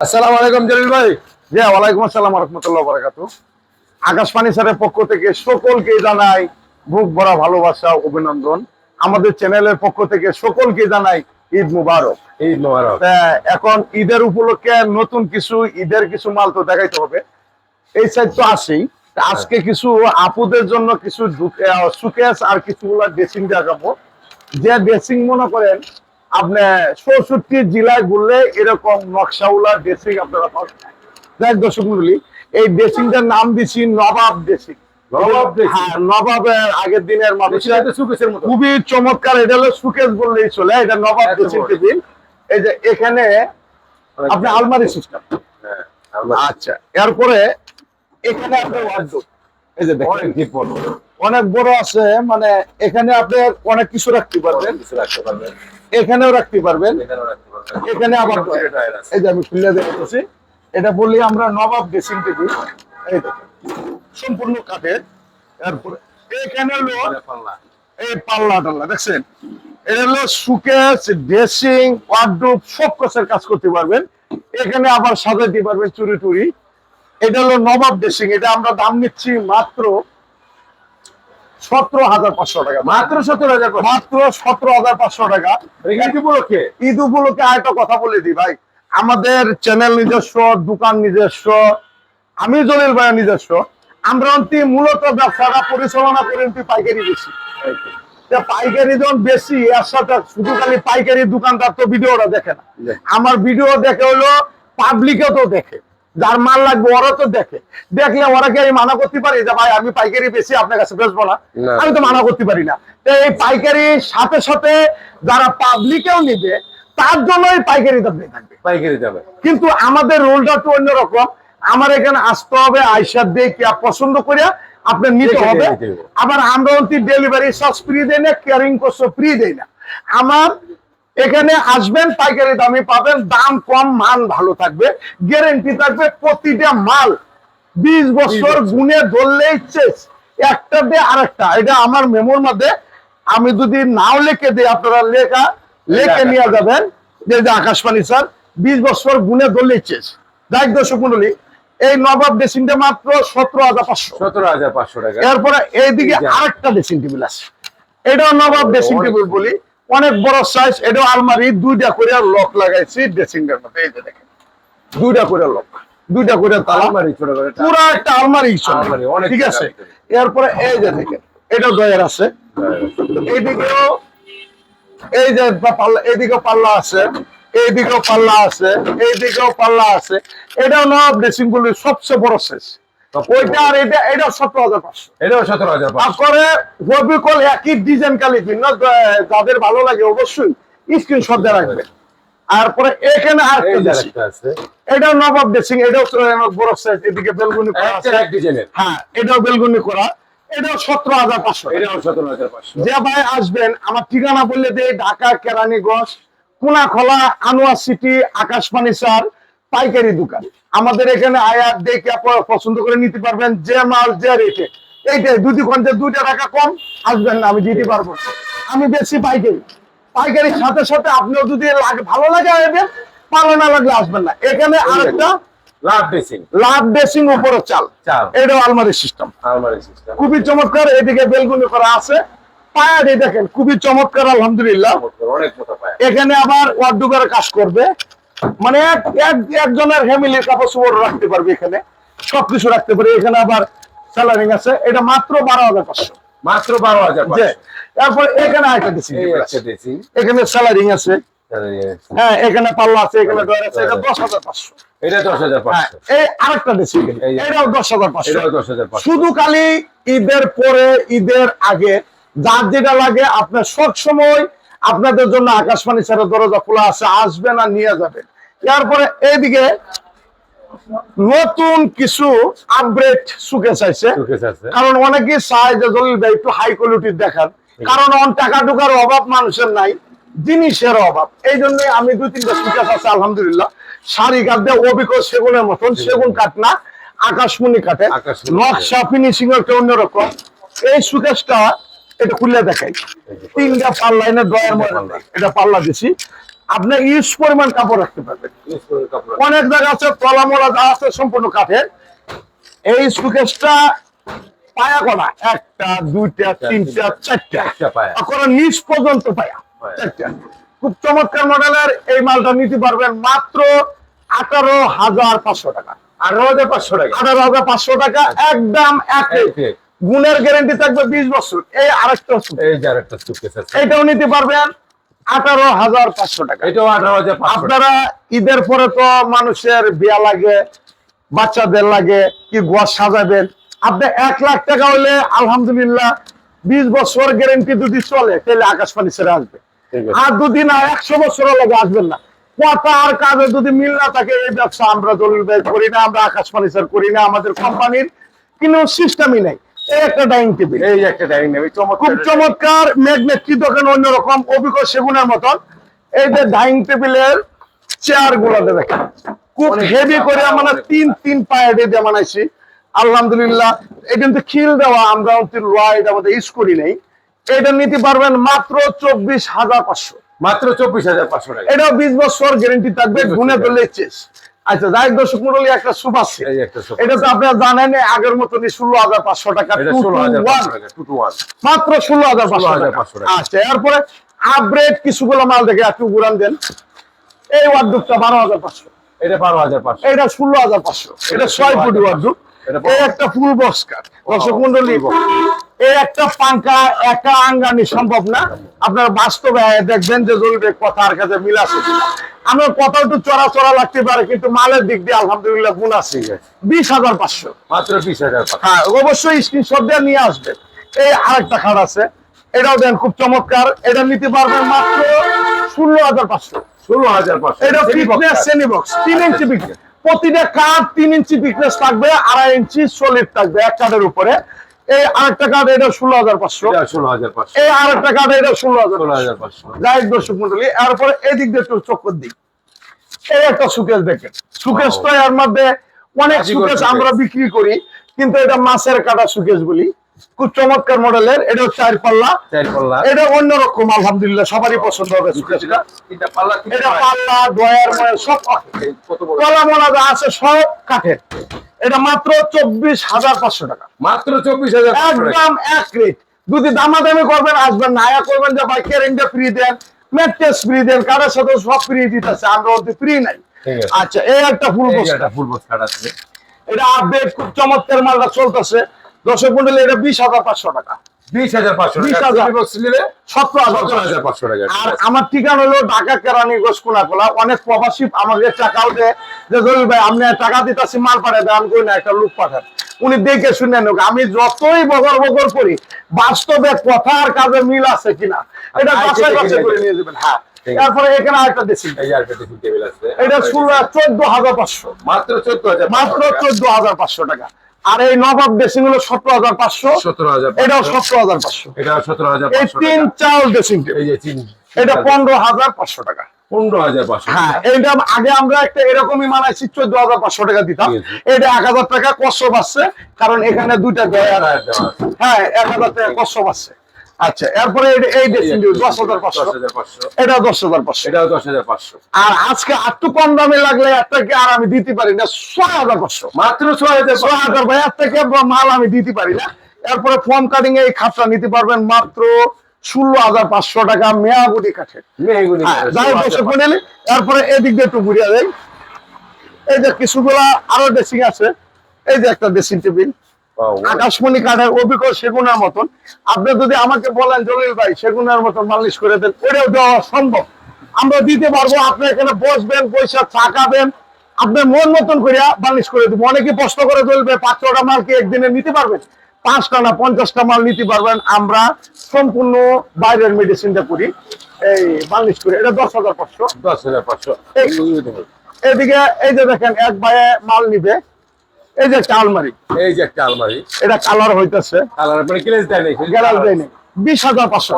আসসালামু আলাইকুম জলিল ভাই। জি ওয়ালাইকুম আসসালাম রহমতুল্লাহ বারাকাতু স্যারের পক্ষ থেকে সকলকে জানাই বুক ভরা ভালোবাসা অভিনন্দন। আমাদের চ্যানেলের পক্ষ থেকে সকলকে জানাই ঈদ মুবারক। ঈদ মোবারক। এখন ঈদের উপলক্ষে নতুন কিছু ঈদের কিছু মাল তো দেখাইতে হবে। এই সাইড তো আসেই। আজকে কিছু আপুদের জন্য কিছু সুকেস আর কিছুগুলা ড্রেসিং দেখাবো। যে ড্রেসিং মনে করেন আপনি চৌষট্টি জেলায় ঘুরলে এরকম নকশাউলা ড্রেসিং আপনারা পাবেন। দেখ দর্শক মন্ডলী এই ড্রেসিংটার নাম দিছি নবাব ড্রেসিং? হ্যাঁ নবাবের আগের দিনের খুবই চমৎকার এটা হলো বললেই চলে এটা নবাব ড্রেসিং। টেবিল এই যে এখানে আপনি আলমারি সিস্টেম হ্যাঁ, আচ্ছা এরপরে এখানে আপনার ওয়ার্ডরোব এই যে দেখেন অনেক বড়। অনেক বড় আছে মানে এখানে আপনি অনেক কিছু রাখতে পারবেন। কিছু রাখতে পারবেন। এখানেও রাখতে পারবেন। এখানে আবার। এই যে আমি খুলে দেখতেছি এটা বলি আমরা নবাব ড্রেসিং টেবিল এই দেখেন সম্পূর্ণ কাঠের এরপরে এখানে হলো পাল্লা। এই পাল্লা টাল্লা দেখছেন এটা হলো সুকেস ড্রেসিং ওয়ার্ডরোব সব কাছের কাজ করতে পারবেন এখানে আবার সাজাইতে পারবেন চুরি টুরি এটা হলো নবাব ড্রেসিং এটা আমরা দাম নিচ্ছি মাত্র সতেরো হাজার পাঁচশো টাকা। মাত্র সত্তর হাজার মাত্র সতেরো হাজার পাঁচশো টাকা। ঈদ উপলক্ষে ঈদ উপলক্ষে আরেকটা কথা বলে দিই ভাই। আমাদের চ্যানেল নিজস্ব দোকান নিজস্ব আমি জলিল ভাই নিজস্ব। আমরা অন্তি মূলত ব্যবসাটা পরিচালনা করি পাইকারি বেশি। পাইকারি যখন বেশি এর সাথে শুধু খালি পাইকারি দোকানদার তো ভিডিওটা দেখে না। আমার ভিডিও দেখে হলো পাবলিকে তো দেখে। যার মাল লাগবে ওরা তো দেখে। দেখলে ওরা কি আমি মানা করতে পারি? যে ভাই আমি পাইকারি বেশি আপনার কাছে বেচবো না। আমি তো মানা করতে পারি না। তো এই পাইকারির সাথে সাথে যারা পাবলিকেও নিবে তার জন্য এই পাইকারি দাম দিয়ে থাকবে। পাইকারি যাবে কিন্তু আমাদের রোলটা তো অন্যরকম। আমার এখানে আসতে হবে আইসা দেখে পছন্দ করিয়া আপনার নিতে হবে। আবার আমরা ডেলিভারি চার্জ ফ্রি দেয় না কেয়ারিং কষ্ট ফ্রি দেয় না। আমার এখানে আসবেন পাইকারি দামে পাবেন দাম কম মান ভালো থাকবে গ্যারেন্টি থাকবে প্রতিটা মাল। বিশ বছর গুনে ধরলেই শেষ। একটা দিয়ে আরেকটা। এটা আমার মেমোর মধ্যে। আমি যদি নাও লিখে দিই আপনারা লেখা লেখে নিয়ে যাবেন। যে যে আকাশবাণী স্যার বিশ বছর গুনে ধরলেই শেষ। দেখ দর্শক মন্ডলী এই নবাব ড্রেসিংটা মাত্র সতেরো হাজার পাঁচশো। সতেরো হাজার পাঁচশো টাকা। এরপরে এইদিকে আরেকটা ড্রেসিং টেবিল আছে। এটাও নবাব ড্রেসিং টেবিল বলি। অনেক বড় সাইজ এটা আলমারি দুইটা করে লক লাগাইছি ড্রেসিং এর মধ্যে এই যে দেখেন। দুইটা করে লক দুইটা করে আলমারি ছোট করে পুরো একটা আলমারি আলমারি, অনেক ঠিক আছে। এরপরে এই যে দেখেন এটাও দয়ের আছে। এইদিকেও এই যে পাল্লা এইদিকেও পাল্লা আছে এইদিকেও পাল্লা আছে এইদিকেও পাল্লা আছে। এটাও নবাব ড্রেসিং গুলির সবচেয়ে বড় সাইজ ওইটা আর এটা এটা সতেরো হাজার পাঁচশো। এটাও সতেরো হাজার তারপরে একই ডিজাইন কালি ভিন্ন যাদের ভালো লাগে অবশ্যই স্ক্রিনশট দিয়ে রাখবে। তারপরে এখানে আর এটাও নবাব ড্রেসিং এটাও বড় সাইজ এদিকে বেলগুনি করা আছে। এক ডিজাইনের। হ্যাঁ এটাও বেলগুনি করা। এটাও সতেরো হাজার পাঁচশো। এটাও সতেরো হাজার পাঁচশো। যে ভাই আসবেন আমার ঠিকানা বললে দেই ঢাকা কেরানীগঞ্জ কোনাখলা আনোয়ার সিটি আকাশবাণী স্যার। পাইকারি দোকান। আমাদের এখানে আয়াত দেখে আপনারা পছন্দ করে নিতে পারবেন যে মাল যে রেটে। এইটাই দুটি ঘণ্টা দুইটা টাকা কম আসবেন না আমি দিতে পারব আমি বেশি পাইকারি। পাইকারির সাথে সাথে আপনিও যদি ভালো লাগে আসবেন ভালো না লাগলে আসবেন না। এখানে আরেকটা লাভ ড্রেসিং লাভ ড্রেসিং উপরে চাল। চাল। এটাও আলমারি সিস্টেম আলমারি সিস্টেম খুবই চমৎকার এদিকে বেলগুনি করা আছে। পায়াটি দেখেন খুবই চমৎকার আলহামদুলিল্লাহ। এখানে আবার কাজ করবে। মানে এক এক- একজনের ফ্যামিলির কাপড় চোপড় রাখতে পারবে এখানে। সবকিছু রাখতে পারবে এখানে আবার স্যালারিং আছে। এটা মাত্র বারো হাজার পাঁচশো। মাত্র বারো হাজার তারপর এখানে আরেকটা দিচ্ছি ড্রেসিং এখানে স্যালারিং আছে। হ্যাঁ এখানে পাল্লা আছে এখানে ডয়ার আছে। এটা দশ হাজার পাঁচশো। এটা দশ হাজার পাঁচশো। এই আরেকটা দিচ্ছি এটাও দশ হাজার পাঁচশো। দশ হাজার শুধু খালি ঈদের পরে ঈদের আগে যার যেটা লাগে আপনার সব সময় আপনাদের জন্য আকাশবাণী ছাড়া দরজা খোলা আছে। আসবেন আর নিয়ে যাবেন এরপরে এইদিকে নতুন কিছু আপগ্রেড সুখে চাইছে কারণ অনেকেই চায় যে জলিল ভাই একটু হাই কোয়ালিটির দেখান। কারণ অন টাকা টুকার অভাব মানুষের নাই জিনিসের অভাব। এই জন্য আমি দুই তিনটা সুকেশ আছে আলহামদুলিল্লাহ। শাড়ি কাঠ দিয়ে অবিকল সেগুনের মতন সেগুন কাঠ না আকাশমণি কাঠে নকশা ফিনিশিং একটা অন্যরকম। এই সুকেশটা এটা খুলে দেখাই। তিনটা পাল্লা এনে ড্রয়ার মধ্যে এটা পাল্লা দিছি। আপনার ইউজ পরিমাণ কাপড় রাখতে পারবেন। করে। অনেক জায়গা আছে তলা মোলা যা আছে সম্পূর্ণ কাঠের। এই সুকেশটা পায়া করা একটা দুইটা তিনটা চারটা। এখন নিচ পর্যন্ত পায়া খুব চমৎকার মডেলের এই মালটা নিতে পারবেন মাত্র আঠারো হাজার পাঁচশো টাকা। আঠারো হাজার পাঁচশো টাকা। আঠারো হাজার পাঁচশো টাকা একদম এক এক গুণের গ্যারেন্টি থাকবে বিশ বছর। এই আরেকটা এইটাও নিতে পারবেন আঠারো হাজার পাঁচশো টাকা। এটাও আঠারো হাজার আপনারা ঈদের পরে তো মানুষের বিয়া লাগে বাচ্চাদের লাগে কি গোয়া সাজাবেন। আপনি এক লাখ টাকা হলে আলহামদুলিল্লাহ বিশ বছর গ্যারেন্টি যদি চলে তাহলে আকাশবাণী ছেড়ে আসবে। আর যদি না একশো বছর লাগে আসবেন না। কথা আর কাজে যদি মিল না থাকে এই ব্যবসা আমরা ব্যয় করি না আমরা আকাশবাণী স্যার করি না আমাদের কোম্পানির কোনো সিস্টেমই নাই। একটা ডাইনিং টেবিল। এই একটা ডাইনিং নেবে খুব চমৎকার চমৎকার ম্যাগনেট কি দোকান অন্যরকম অভিজ্ঞ সেগুনের মতন। এই যে ডাইনিং টেবিলের চেয়ারগুলো দেখেন। খুব হেভি করে আমরা তিন তিন পায়ে দিয়ে বানাইছি। আলহামদুলিল্লাহ এটা কিন্তু খিল দেওয়া আমরা অতি রয় আমাদের ইউজ করি নাই। এটা নিতে পারবেন মাত্র চব্বিশ হাজার পাঁচশো। মাত্র চব্বিশ হাজার পাঁচশো টাকা। এটাও বিশ বছর গ্যারেন্টি থাকবে 20 বছর গুনে guarantee। ধরলে চেস আচ্ছা যাই দর্শক মন্ডলী একটা একটা sofa এটা তো আপনারা জানেন আগের মতনই ষোলো হাজার পাঁচশো টাকা মাত্র ষোলো হাজার পাঁচশো টাকা। আচ্ছা এরপরে আপগ্রেড কিছুগুলো মাল দেখে একটু ঘুরান দেন। এই ওয়ার্ডুপটা বারো হাজার পাঁচশো। এটা বারো হাজার পাঁচশো। এটা ষোলো হাজার পাঁচশো। এটা ছয় ফুটি ওয়ার্ডুপ এই একটা ফুল বক্স কাট দর্শক মন্ডলী এই একটা পাঙ্কা একা আঙ্গানি সম্ভব না। আপনার বাস্তবে দেখবেন যে জরুরি কথার কাছে মিল আছে আমার কথা একটু চড়া চড়া লাগতে পারে কিন্তু মালের দিক দিয়ে আলহামদুলিল্লাহ গুণ আছে। বিশ হাজার পাঁচশো। মাত্র বিশ হাজার হ্যাঁ অবশ্যই স্ক্রিনশট দিয়ে নিয়ে আসবেন এই আরেকটা খাট আছে। এটাও দেন খুব চমৎকার। এটা নিতে পারবেন মাত্র ষোলো হাজার পাঁচশো। ষোলো হাজার পাঁচশো। এটা ফিটনেস। শ্রেণি বক্স তিন ইঞ্চি প্রতিটা কাঠ তিন ইঞ্চি ফিটনেস থাকবে আড়াই ইঞ্চি সলিড থাকবে এক কাঠের উপরে। এই আরেকটা কাঠ এটা ষোলো হাজার পাঁচশো। ষোলো হাজার পাঁচশো। এই আরেকটা কাঠ এটা ষোলো হাজার ষোলো হাজার পাঁচশো। যাই দর্শক মন্ডলী এরপরে এদিক দিয়ে একটু চক্কর দিক এই একটা সুকেশ দেখেন। সুকেশ তো এর মধ্যে অনেক সুকেশ। আমরা বিক্রি করি কিন্তু এটা মাছের কাটা সুকেশ বলি। খুব চমৎকার মডেলের এটা চার পাল্লা। চার পাল্লা এটা অন্যরকম আলহামদুলিল্লাহ সবারই পছন্দ হবে এটা পাল্লা ময়ার সব কলা মোলা যা আছে সব কাঠের। এটা মাত্র চব্বিশ হাজার পাঁচশো টাকা। মাত্র চব্বিশ হাজার একদম এক রেট। যদি দামাদামি করবেন আসবেন নায়া করবেন যে ভাই কেরেন্টে ফ্রি দেন মেট্রেস ফ্রি দেন কারের সাথে সব ফ্রি দিতেছে আমরা ওতে ফ্রি নাই। আচ্ছা এই একটা ফুল বস্তা ফুল আছে। এটা আপডেট খুব চমৎকার মালটা চলতেছে। দর্শক মন্ডলী এটা বিশ হাজার পাঁচশো টাকা। বিশ হাজার পাঁচশো 20,000 টাকা Semi box নিলে সতেরো হাজার। সতেরো হাজার পাঁচশো টাকা। আর আমার ঠিকানা হলো ঢাকা কেরানীগঞ্জ কোনাকোলা অনেক প্রবাসী আমাকে টাকাও দেয় যে জলিল ভাই আপনি টাকা দিতেছি মাল পাঠায় দেন আমি না একটা লোক পাঠান। উনি দেখে শুনে নোক। আমি যতই বগর বগর করি বাস্তবে কথা আর কাজে মিল আছে কিনা এটা আচ্ছা, আছে। করে নিয়ে যাবেন। হ্যাঁ তারপরে এখানে আরেকটা ড্রেসিং টেবিল আছে। এটা ষোলো চোদ্দ হাজার পাঁচশো। মাত্র চোদ্দ হাজার মাত্র চোদ্দ হাজার পাঁচশো টাকা। আর এই নবাব ড্রেসিং হলো সতেরো হাজার পাঁচশো। সতেরো হাজার এটাও সতেরো হাজার পাঁচশো। এটা সতেরো হাজার এই তিন চাল ড্রেসিং এটা পনেরো হাজার পাঁচশো টাকা। পনেরো হাজার পাঁচশো হ্যাঁ এইটা আগে আমরা একটা এরকমই মানাইছি চোদ্দ হাজার পাঁচশো টাকা দিতাম। এটা এক হাজার টাকা কষ্ট পাচ্ছে কারণ এখানে দুইটা। হ্যাঁ এক হাজার টাকা কষ্ট পাচ্ছে আচ্ছা এরপরে এই- ড্রেসিং টেবিল দশ হাজার পাঁচশো। এটা দশ হাজার পাঁচশো। এটাও দশ হাজার পাঁচশো। আর আজকে একটু কম দামে লাগলে একটাকে আর আমি দিতে পারি না ছয় হাজার পাঁচশো। মাত্র ছয় হাজার ছয় হাজার ভাই এর থেকে মাল আমি দিতে পারি না। এরপরে ফর্ম কাটিং এই খাতটা নিতে পারবেন মাত্র ষোলো হাজার পাঁচশো টাকা মেয়াগুটি কাঠের। মেহগুনি হ্যাঁ, যাই হোক দর্শক এরপরে এদিক দিয়ে একটু ঘুরিয়ে দেয় এই যে কিছুগুলা আরও ড্রেসিং আছে। এই যে একটা ড্রেসিং টেবিল আকাশমণি কাঠের অভিজ্ঞ সেগুনের মতন। আপনি যদি আমাকে বলেন জলিল ভাই সেগুনের মতন মালিশ করে দেন ওটাও দেওয়া সম্ভব। আমরা দিতে পারব আপনি এখানে বসবেন পয়সা চাকাবেন আপনি মন মতন করিয়া বালিশ করে দিব। অনেকে প্রশ্ন করে চলবে পাঁচ ছটা মাল কি একদিনে নিতে পারবেন? পাঁচটা না পঞ্চাশটা মাল নিতে পারবেন। আমরা সম্পূর্ণ বাইরের মেডিসিনটা করি এই বালিশ করি। এটা দশ হাজার পাঁচশো। দশ হাজার পাঁচশো। এদিকে এই যে দেখেন এক ভাইয়ে মাল নিবে। এই যে একটা আলমারি। এই যে একটা আলমারি। এটা কালার হইতেছে। কালার মানে ক্লেজ দেয় নাই গ্যারাজ দেয়নি বিশ হাজার পাঁচশো।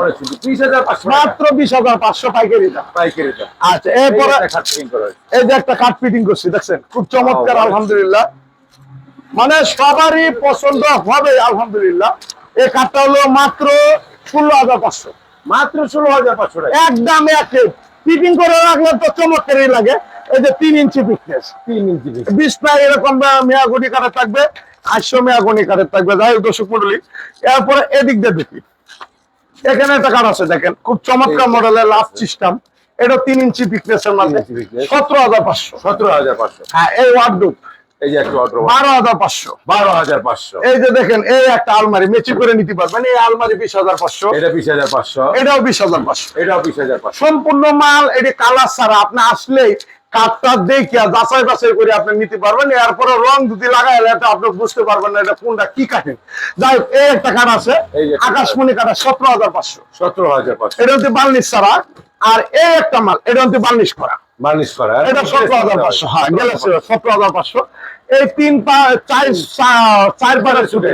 বিশ হাজার পাঁচশো মাত্র বিশ হাজার পাঁচশো পাইকারি দাম। পাইকারি আচ্ছা এরপরে। এই যে একটা কাঠ ফিটিং করছি দেখছেন? খুব চমৎকার আলহামদুলিল্লাহ। মানে সবারই পছন্দ হবে আলহামদুলিল্লাহ। এই কাঠটা হলো মাত্র ষোলো হাজার পাঁচশো। মাত্র ষোলো হাজার পাঁচশো একদম এক ফিটিং করে রাখলে তো চমৎকারই লাগে। এই যে তিন ইঞ্চি ফিটনেস তিন ইঞ্চি বিশ বিশটা এরকম মেয়াগুনি কাঠের থাকবে আটশো মেয়াগুনি কাঠের থাকবে। যাই হোক দর্শক মন্ডলী এরপরে এদিক দিয়ে দেখি। এখানে একটা কাঠ আছে দেখেন খুব চমৎকার মডেলের লাভ সিস্টেম এটা তিন ইঞ্চি ফিটনেস এর মাধ্যমে ইঞ্চি সতেরো হাজার পাঁচশো। সতেরো হাজার পাঁচশো। হ্যাঁ এই ওয়ার্ডরোব এই যে একটা অর্ডার বারো হাজার পাঁচশো বারো হাজার পাঁচশো এই যে দেখেন এই একটা আলমারি মেচি করে নিতে পারবেন এই আলমারি বিশ হাজার পাঁচশো এটা বিশ হাজার পাঁচশো এটাও বিশ হাজার পাঁচশো এটাও বিশ হাজার পাঁচশো সম্পূর্ণ মাল এটি কালার ছাড়া আপনি আসলেই কাঠটা দেখিয়া যাচাই বাছাই করে আপনি নিতে পারবেন এরপরে রং যদি লাগাইলে এটা আপনি বুঝতে পারবেন না এটা কোনটা কি কাঠে যাই হোক, এই একটা কাঠ আছে আকাশমণি কাঠ সতেরো হাজার পাঁচশো সতেরো হাজার পাঁচশো এটা হচ্ছে বার্নিশ ছাড়া আর এই একটা মাল এটা হচ্ছে বার্নিশ করা মালিশ করা এটা সতেরো হাজার পাঁচশো হ্যাঁ সতেরো হাজার পাঁচশো এই তিন চার চার ছুটে।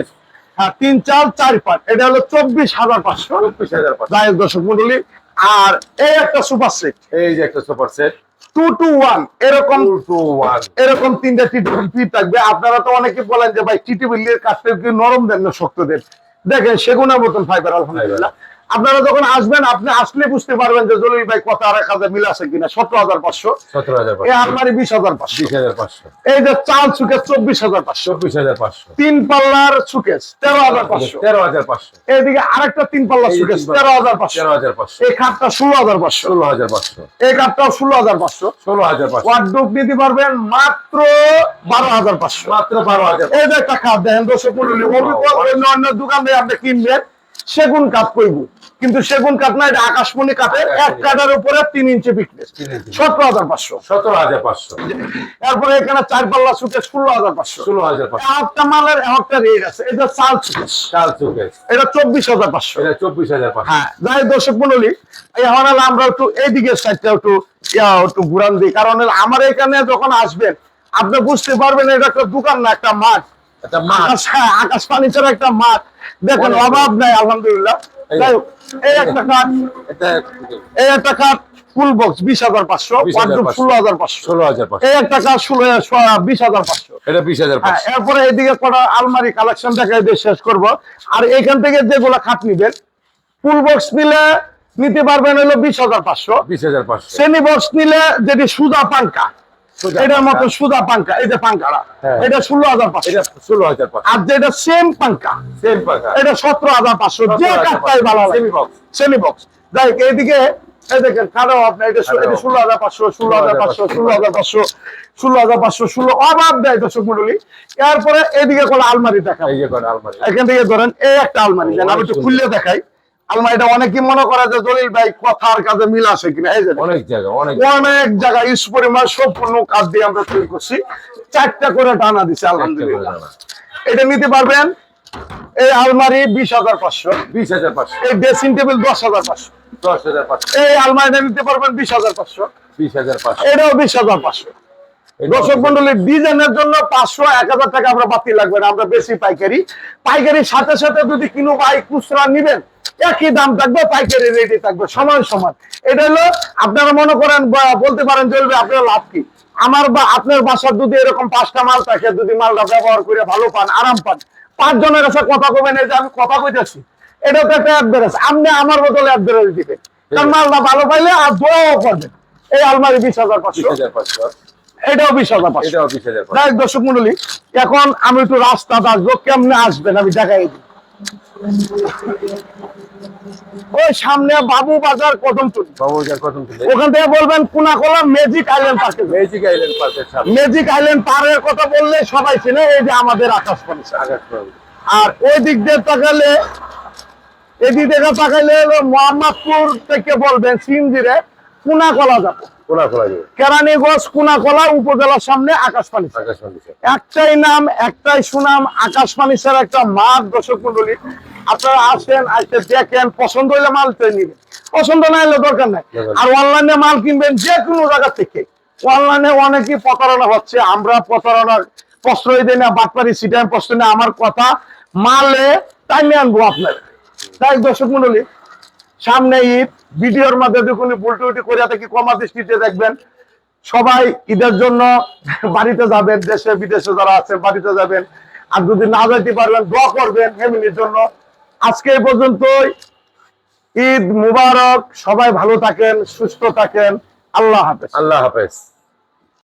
হ্যাঁ তিন চার চার পার এটা হলো চব্বিশ হাজার পাঁচশো। চব্বিশ হাজার দর্শক মন্ডলী আর এই একটা সুপার সেট। এই যে একটা super set. Two two one এরকম টু ওয়ান। এরকম তিনটা টি থাকবে। আপনারা তো অনেকে বলেন যে ভাই টি টিভির কাঠটা কি নরম দেন না শক্ত দেন। দেখেন সেগুনের মতন ফাইবার আলহামদুলিল্লাহ। আপনারা যখন আসবেন আপনি আসলে বুঝতে পারবেন যে জলিল ভাই কথা আর এক হাজার মিল আছে কিনা সতেরো হাজার পাঁচশো সতেরো হাজার এই বিশ হাজার পাঁচশো বিশ হাজার পাঁচশো এই যে চাল সুকেস চব্বিশ হাজার পাঁচশো চব্বিশ হাজার পাঁচশো তিন পাল্লার সুকেস তেরো হাজার পাঁচশো তেরো হাজার পাঁচশো এইদিকে আরেকটা তিন পাল্লার সুকেস তেরো হাজার পাঁচশো তেরো হাজার পাঁচশো এই খাটটা ষোলো হাজার পাঁচশো ষোলো হাজার পাঁচশো এই কাঠটাও ষোলো হাজার পাঁচশো ষোলো হাজার পাঁচশো ওয়ার্ডরোব নিতে পারবেন মাত্র বারো হাজার পাঁচশো মাত্র বারো হাজার এই যে একটা খাত দেখেন মন্ডলী অভিজ্ঞ অন্য দোকান থেকে আপনি কিনবেন সেগুন কাঠ কইব। কিন্তু সেগুন কাঠ না এটা আকাশমণি কাঠের এক কাঠের উপরে তিন ইঞ্চি ফিটনেস সতেরো হাজার পাঁচশো। সতেরো হাজার পাঁচশো। এরপরে এখানে চার পাল্লা সুটে ষোলো হাজার পাঁচশো। ষোলো হাজার পাঁচশো। একটা মালের একটা রেট আছে। এটা চাল সুকেশ। চাল চুকেস এটা চব্বিশ হাজার পাঁচশো। এটা চব্বিশ হাজার পাঁচশো। হ্যাঁ যাই দর্শক মন্ডলী এই আমার হলো আমরা একটু এইদিকে সাইডটা একটু ইয়া একটু ঘুরান দিই। কারণ আমার এখানে যখন আসবেন আপনি বুঝতে পারবেন এটা একটা দোকান না একটা মাঠ। আকাশ হ্যাঁ ফার্নিচার একটা মাঠ। দেখেন অভাব নাই আলহামদুলিল্লাহ। এই- যাই হোক, এই একটা কাঠ এই একটা কাঠ ফুল বক্স বিশ হাজার পাঁচশো ষোলো হাজার পাঁচশো। ষোলো হাজার পাঁচশো। এই একটা কাঠ ষোলো বিশ হাজার পাঁচশো। এটা বিশ হাজার হ্যাঁ এরপরে এদিকে কটা আলমারি কালেকশন দিয়ে শেষ করব। আর এখান থেকে যেগুলো খাট নিবেন ফুল বক্স নিলে নিতে পারবেন হলো বিশ হাজার পাঁচশো। বিশ হাজার পাঁচশো। শ্রেণি বক্স নিলে যেটি সুদা পাঙ্কা এটার মতো সুদা পাঙ্কা হ্যাঁ। এটা ষোলো হাজার পাঁচশো। এটা ষোলো হাজার পাঁচশো। আর যেটা সেম পাঙ্কা সেম এটা সতেরো হাজার পাঁচশো যে কাঠটাই ভালো সেমি বক্স যাই এই দেখেন কারও আপনার এটা ষোলো- এটা ষোলো হাজার পাঁচশো ষোলো হাজার পাঁচশো। ষোলো হাজার পাঁচশো ষোলো হাজার পাঁচশো ষোলো অভাব দেয় দর্শক মন্ডলী। এরপরে এইদিকে কোনো আলমারি দেখা এই করে আলমারি। এখান থেকে ধরেন এই একটা আলমারি। আমি একটু খুললে দেখাই। আলমারিটা অনেকে মনে করে যে ভাই কথার কাজে মিল আছে কিনা এই অনেক জায়গা অনেক অনেক পরিমাণ সম্পূর্ণ কাজ দিয়ে আমরা তৈরি করছি। চারটা করে টানা দিছে আলহামদুলিল্লাহ। এটা নিতে পারবেন এই আলমারি বিশ হাজার পাঁচশো। বিশ হাজার পাঁচশো। এই ড্রেসিং টেবিল দশ হাজার পাঁচশো। দশ হাজার পাঁচশো। এই আলমারিটা নিতে পারবেন বিশ হাজার পাঁচশো। বিশ হাজার পাঁচশো। এটাও বিশ হাজার পাঁচশো। দর্শক মন্ডলীর ডিজাইনের জন্য পাঁচশো এক হাজার টাকা আমরা বাতি লাগবে না আমরা বেশি পাইকারি। পাইকারির সাথে সাথে যদি কিনো ভাই খুচরা নিবেন একই দাম থাকবে পাইকারি রেটে থাকবে সমান সমান। এটা হলো আপনারা মনে করেন বা বলতে পারেন চলবে আপনার লাভ কি? আমার বা আপনার বাসার যদি এরকম পাঁচটা মাল থাকে যদি মালটা ব্যবহার করে ভালো পান আরাম পান পাঁচ জনের কাছে কথা কবেন এই যে আমি কথা কইতেছি। এটা তো একটা অ্যাডভারেজ আপনি আমার বদলে অ্যাডভারেজ দিবেন। কারণ মালটা ভালো পাইলে আর দোয়াও করবেন। এই আলমারি বিশ হাজার বিশ পাঁচশো হাজার পাঁচশো। এটাও বিশ হাজার পাঁচশো এটাও বিশ হাজার যাই দর্শক মন্ডলী এখন আমি একটু আসব কেমনে আসবেন আমি দেখাই দিই। ওই সামনে বাবু বাজার বাবু তুলে ওখান থেকে বলবেন কুনাকলা ম্যাজিক আইল্যান্ড পার্কে ম্যাজিক আইল্যান্ড পার্কের সামনে। ম্যাজিক আইল্যান্ড পার্কের কথা বললে সবাই চিনে এই যে আমাদের আকাশ আকাশ আর ওই দিক দিয়ে তাকালে এদিক থেকে তাকাইলে হলো মোহাম্মদপুর থেকে বলবেন সিমজিরে কুনাকলা যাবে। কেরানীগঞ্জ কুনাকলা উপজেলার সামনে আকাশ ফার্নিচার একটাই নাম একটাই সুনাম আকাশ ফার্নিচার একটা মাঠ দর্শক মন্ডলী আপনারা আসেন আসতে দেখেন পছন্দ হইলে মাল নিবেন। পছন্দ না হলে দরকার নাই। আর অনলাইনে মাল কিনবেন যে কোনো জায়গা থেকে। অনলাইনে অনেকই প্রতারণা হচ্ছে আমরা প্রতারণার প্রশ্রয় দিই না বাটপারি সিটাই প্রশ্রয় না। আমার কথা মালে টাইমে আনব আপনার। তাই দর্শক মন্ডলী সামনে ঈদ, ভিডিওর মধ্যে দেখুন উল্টো উল্টি করে থাকি কমা দৃষ্টিতে দেখবেন। সবাই ঈদের জন্য বাড়িতে যাবেন, দেশে, বিদেশে যারা আছেন, বাড়িতে যাবেন। আর যদি না যাইতে পারবেন, দোয়া করবেন ফ্যামিলির জন্য। আজকে এই পর্যন্তই। ঈদ মুবারক, সবাই ভালো থাকেন, সুস্থ থাকেন। আল্লাহ হাফেজ। আল্লাহ হাফেজ।